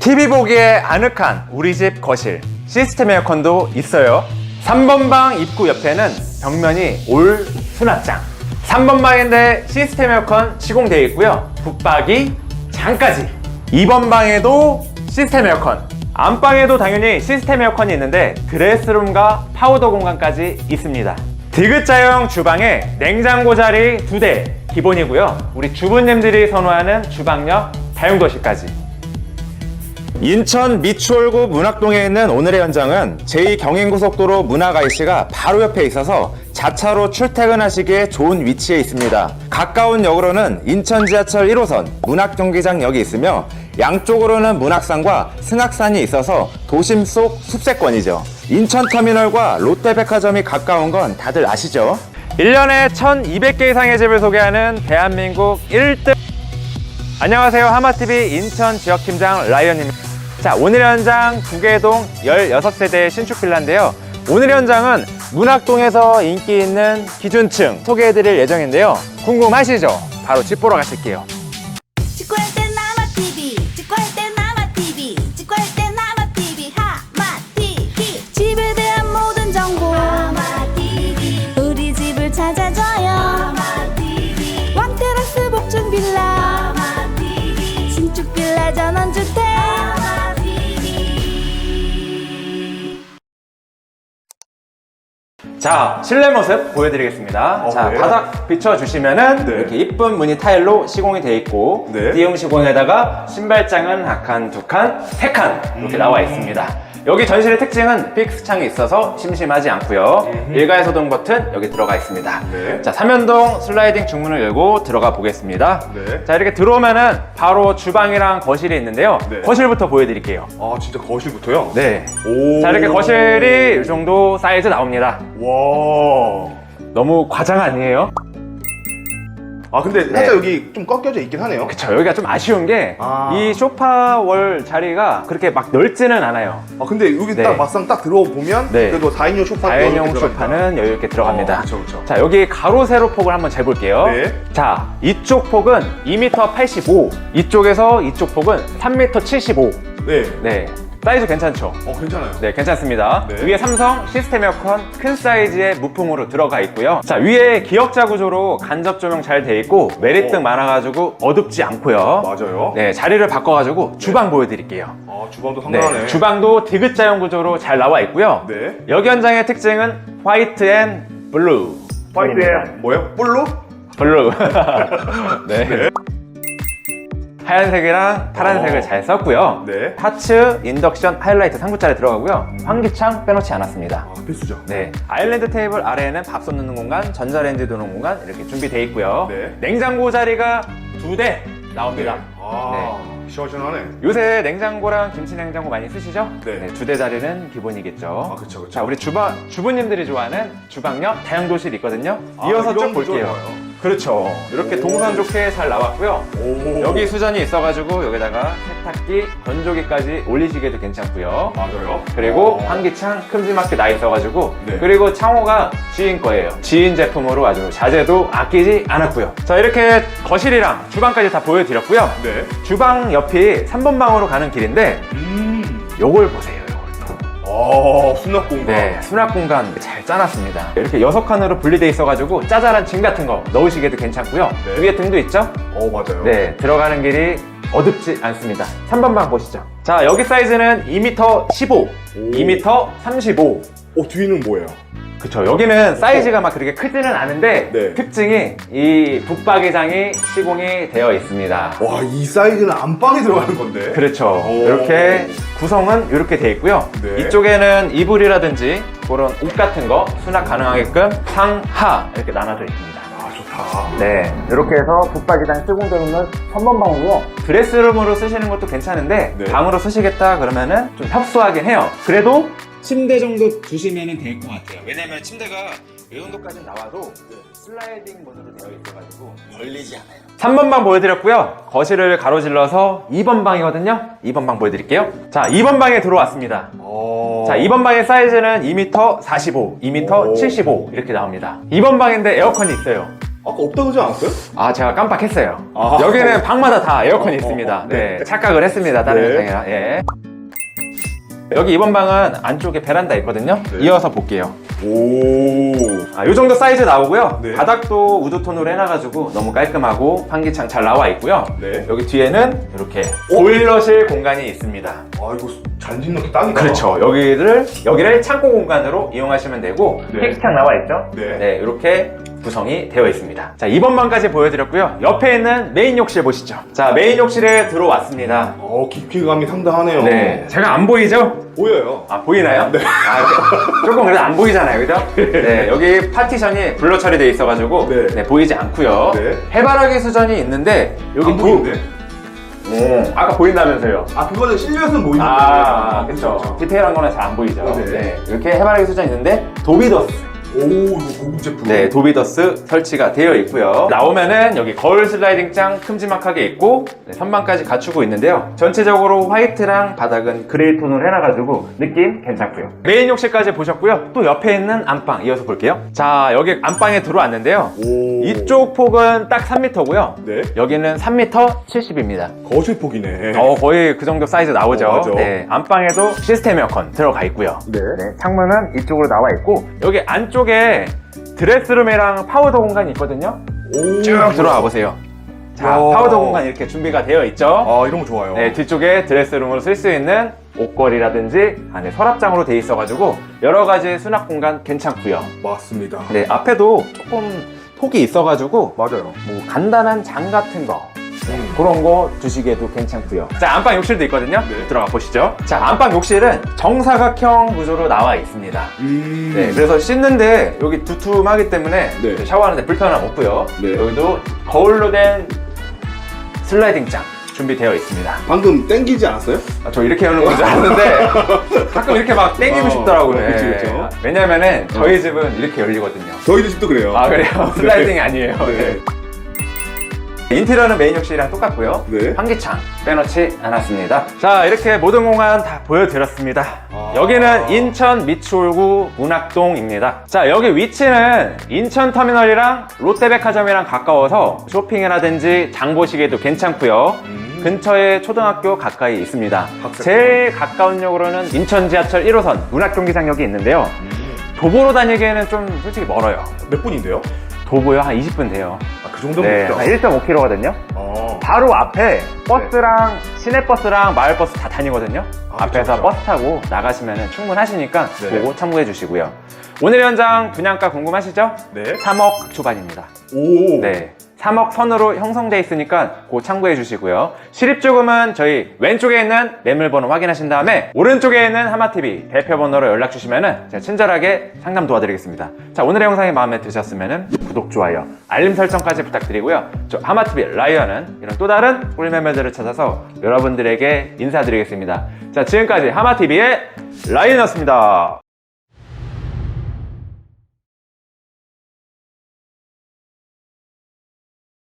TV 보기에 아늑한 우리 집 거실. 시스템 에어컨도 있어요. 3번 방 입구 옆에는 벽면이 올 수납장. 3번 방인데 시스템 에어컨 시공되어 있고요. 붙박이 장까지. 2번 방에도 시스템 에어컨. 안방에도 당연히 시스템 에어컨이 있는데 드레스룸과 파우더 공간까지 있습니다. 디귿자형 주방에 냉장고 자리 2대 기본이고요. 우리 주부님들이 선호하는 주방역 다용도실까지 인천 미추홀구 문학동에 있는 오늘의 현장은 제2경인고속도로 문학 IC가 바로 옆에 있어서 자차로 출퇴근하시기에 좋은 위치에 있습니다. 가까운 역으로는 인천 지하철 1호선 문학경기장역이 있으며 양쪽으로는 문학산과 승악산이 있어서 도심 속 숲세권이죠. 인천터미널과 롯데백화점이 가까운 건 다들 아시죠? 1년에 1200개 이상의 집을 소개하는 대한민국 1등 안녕하세요 하마TV 인천 지역팀장 라이언입니다 자 오늘 현장 두개동 16세대 신축 빌라인데요. 오늘 현장은 문학동에서 인기 있는 기준층 소개해드릴 예정인데요. 궁금하시죠? 바로 집 보러 가실게요 자 실내 모습 보여드리겠습니다 어, 자 네. 바닥 비춰주시면은 네. 이렇게 이쁜 무늬 타일로 시공이 되어 있고 네. D형 시공에다가 신발장은 한 칸, 두 칸, 세 칸 이렇게 음. 나와 있습니다 여기 전실의 특징은 픽스 창이 있어서 심심하지 않고요 일괄 소동 버튼 여기 들어가 있습니다 네. 자 삼연동 슬라이딩 중문을 열고 들어가 보겠습니다 네. 자 이렇게 들어오면은 바로 주방이랑 거실이 있는데요 네. 거실부터 보여드릴게요 아 진짜 거실부터요? 네. 오. 자 이렇게 거실이 이 정도 사이즈 나옵니다 와. 너무 과장 아니에요? 아 근데 살짝 네. 여기 좀 꺾여져 있긴 하네요. 그쵸 여기가 좀 아쉬운 게 이 아. 소파 월 자리가 그렇게 막 넓지는 않아요 아 근데 여기 네. 딱 막상 딱 들어보면 네. 그래도 4인용 소파 4인용 소파는 여유 있게 들어갑니다 어, 그쵸, 그쵸. 자 여기 가로 세로 폭을 한번 재볼게요 네. 자 이쪽 폭은 2m 85 이쪽에서 이쪽 폭은 3m 75 네. 네 사이즈 괜찮죠? 어 괜찮아요. 네, 괜찮습니다. 네. 위에 삼성 시스템 에어컨 큰 사이즈의 무풍으로 들어가 있고요. 자, 위에 기역자 구조로 간접 조명 잘 돼 있고 메리등 어. 많아가지고 어둡지 않고요. 맞아요. 네, 자리를 바꿔가지고 주방 보여드릴게요. 아 주방도 네, 상당하네. 주방도 디귿자형 구조로 잘 나와 있고요. 네. 여기 현장의 특징은 화이트 앤 블루. 화이트에 뭐요? 볼로? 블루. 네. 네. 하얀색이랑 파란색을 어. 잘 썼고요. 네. 타츠, 인덕션, 하이라이트 3구짜리 들어가고요. 환기창 빼놓지 않았습니다. 아 필수죠. 네, 아일랜드 테이블 아래에는 밥솥 넣는 공간, 전자레인지 두는 공간 이렇게 준비되어 있고요. 네. 냉장고 자리가 두 대 나옵니다. 아 시원시원하네. 요새 냉장고랑 김치 냉장고 많이 쓰시죠? 네. 두 대 자리는 기본이겠죠. 아 그쵸 그쵸. 자, 우리 주방 주부님들이 좋아하는 주방역 다용도실 있거든요. 아, 이어서 이런 쭉 볼게요. 좋아요. 그렇죠. 이렇게 오. 동선 좋게 잘 나왔고요. 오. 여기 수전이 있어가지고 여기다가 세탁기, 건조기까지 올리시기도 괜찮고요. 맞아요. 그리고 어. 환기창 큼지막하게 나 있어가지고 네. 그리고 창호가 지인 거예요 지인 제품으로 아주 자재도 아끼지 않았고요 자 이렇게 거실이랑 주방까지 다 보여드렸고요 네. 주방 옆이 3번 방으로 가는 길인데 음. 요걸 보세요 아 수납 공간. 네 수납 공간 잘 짜놨습니다 이렇게 여섯 칸으로 분리돼 있어가지고 짜잘한 짐 같은 거 넣으시기도 괜찮고요 네. 위에 등도 있죠 어 맞아요. 네 들어가는 길이 어둡지 않습니다 3번 방 보시죠 자 여기 사이즈는 2m 15 오. 2m 35 어 뒤는 뭐예요? 그쵸 여기는 사이즈가 막 그렇게 크지는 않은데 네. 특징이 이 붙박이장이 시공이 되어 있습니다 와 이 사이즈는 안방에 들어가는 건데. 그렇죠 오. 이렇게 구성은 이렇게 되어 있고요 네. 이쪽에는 이불이라든지 그런 옷 같은 거 수납 가능하게끔 상하 이렇게 나눠져 있습니다 아. 네 이렇게 해서 붙박이장 시공되는 3번 방이고요 드레스룸으로 쓰시는 것도 괜찮은데 네. 방으로 쓰시겠다 그러면은 좀 협소하긴 해요 그래도 침대 정도 두시면 될 것 같아요 왜냐면 침대가 이 정도까지 나와도 슬라이딩 모드로 되어 있어가지고 걸리지 않아요 3번 방 보여드렸고요 거실을 가로질러서 2번 방이거든요 2번 방 보여드릴게요 자 2번 방에 들어왔습니다 어. 자, 2번 방의 사이즈는 2m 45, 2m 오. 75 이렇게 나옵니다. 2번 방인데 에어컨이 있어요. 아까 없다 그러지 않았어요? 아 제가 깜빡했어요. 아. 여기는 방마다 다 에어컨이 어, 있습니다. 어, 네. 네. 착각을 했습니다. 다른 네. 현장이랑. 예. 여기 이번 방은 안쪽에 베란다 있거든요. 네. 이어서 볼게요. 오. 아, 요 정도 사이즈 나오고요. 네. 바닥도 우드톤으로 해놔가지고 너무 깔끔하고 환기창 잘 나와 있고요. 네. 여기 뒤에는 이렇게 보일러실 공간이 있습니다. 아 이거 잔짓 넣기 딱이다. 그렇죠. 여기를 여기를 창고 공간으로 이용하시면 되고 네. 팩스창 나와 있죠. 네. 이렇게 구성이 되어 있습니다. 자, 이번 방까지 보여드렸고요. 옆에 있는 메인 욕실 보시죠. 자, 메인 욕실에 들어왔습니다. 어 깊이감이 상당하네요. 네, 제가 안 보이죠? 보여요. 아 보이나요? 네. 아, 조금 그래도 안 보이잖아요, 그죠? 네, 여기 파티션이 블러 처리되어 있어가지고 네. 네, 보이지 않고요. 네. 해바라기 수전이 있는데 여기 안 도- 보이는데. 음, 아까 보인다면서요? 아 그거는 실내에서는 보이는데. 아, 그렇죠. 디테일한 거는 잘 안 보이죠. 네. 네. 이렇게 해바라기 수전이 있는데 도비더스. 오 이거 고급 제품. 네, 도비더스 설치가 되어 있고요. 나오면은 여기 거울 슬라이딩 장 큼지막하게 있고 네, 선반까지 갖추고 있는데요. 전체적으로 화이트랑 바닥은 그레이 톤으로 해놔가지고 느낌 괜찮고요. 메인 욕실까지 보셨고요. 또 옆에 있는 안방 이어서 볼게요. 자, 여기 안방에 들어왔는데요. 오. 이쪽 폭은 딱 3m고요. 네. 여기는 3m 70입니다. 거실 폭이네. 어, 거의 그 정도 사이즈 나오죠. 어, 맞아. 네, 안방에도 시스템 에어컨 들어가 있고요. 네. 창문은 이쪽으로 나와 있고 여기 안쪽 에 드레스룸이랑 파우더 공간이 있거든요. 오. 쭉 들어와 보세요. 자, 야. 파우더 공간 이렇게 준비가 되어 있죠. 아 이런 거 좋아요. 네, 뒤쪽에 드레스룸으로 쓸 수 있는 옷걸이라든지 안에 서랍장으로 되어 있어가지고 여러 가지 수납 공간 괜찮고요. 맞습니다. 네, 앞에도 조금 폭이 있어가지고 맞아요. 뭐 간단한 장 같은 거 네, 그런 거 두시기에도 괜찮고요. 자, 안방 욕실도 있거든요. 네. 들어가 보시죠. 자, 안방 욕실은 정사각형 구조로 나와 있습니다. 음. 네, 그래서 씻는데 여기 두툼하기 때문에 네. 샤워하는데 불편함 없고요. 네. 여기도 거울로 된 슬라이딩 장 준비되어 있습니다. 방금 땡기지 않았어요? 아, 저 이렇게 여는 건줄 알았는데 가끔 이렇게 막 땡기고 어, 싶더라고요. 어, 그치, 예. 그쵸. 왜냐면은 저희 집은 이렇게 열리거든요. 저희도 집도 그래요. 아 그래요? 슬라이딩이 아니에요. 네. 네. 인테리어는 메인 욕실이랑 똑같고요. 네. 환기창 빼놓지 않았습니다. 자 이렇게 모든 공간 다 보여드렸습니다. 아. 여기는 인천 미추홀구 문학동입니다. 자 여기 위치는 인천 터미널이랑 롯데백화점이랑 가까워서 쇼핑이라든지 장 보시기에도 괜찮고요. 음. 근처에 초등학교 가까이 있습니다. 학생. 제일 가까운 역으로는 인천 지하철 1호선 문학경기장역이 있는데요. 음. 도보로 다니기에는 좀 솔직히 멀어요. 몇 분인데요? 도보요 한 20분 돼요. 아, 그 정도면 네, 됐죠. 한 1.5km거든요. 어. 바로 앞에 버스랑 시내버스랑 마을버스 다 다니거든요. 아, 앞에서 그쵸. 버스 타고 나가시면 충분하시니까 네. 그거 참고해 주시고요. 오늘 현장 분양가 궁금하시죠? 네. 3억 초반입니다. 오. 네. 3억 선으로 형성돼 있으니까 그거 참고해 주시고요. 실입조금은 저희 왼쪽에 있는 매물번호 확인하신 다음에 오른쪽에 있는 하마TV 대표번호로 연락 주시면 제가 친절하게 상담 도와드리겠습니다. 자, 오늘의 영상이 마음에 드셨으면 구독, 좋아요, 알림 설정까지 부탁드리고요. 저 하마TV 라이언은 이런 또 다른 꿀 매매들을 찾아서 여러분들에게 인사드리겠습니다. 자, 지금까지 하마TV의 라이언이었습니다.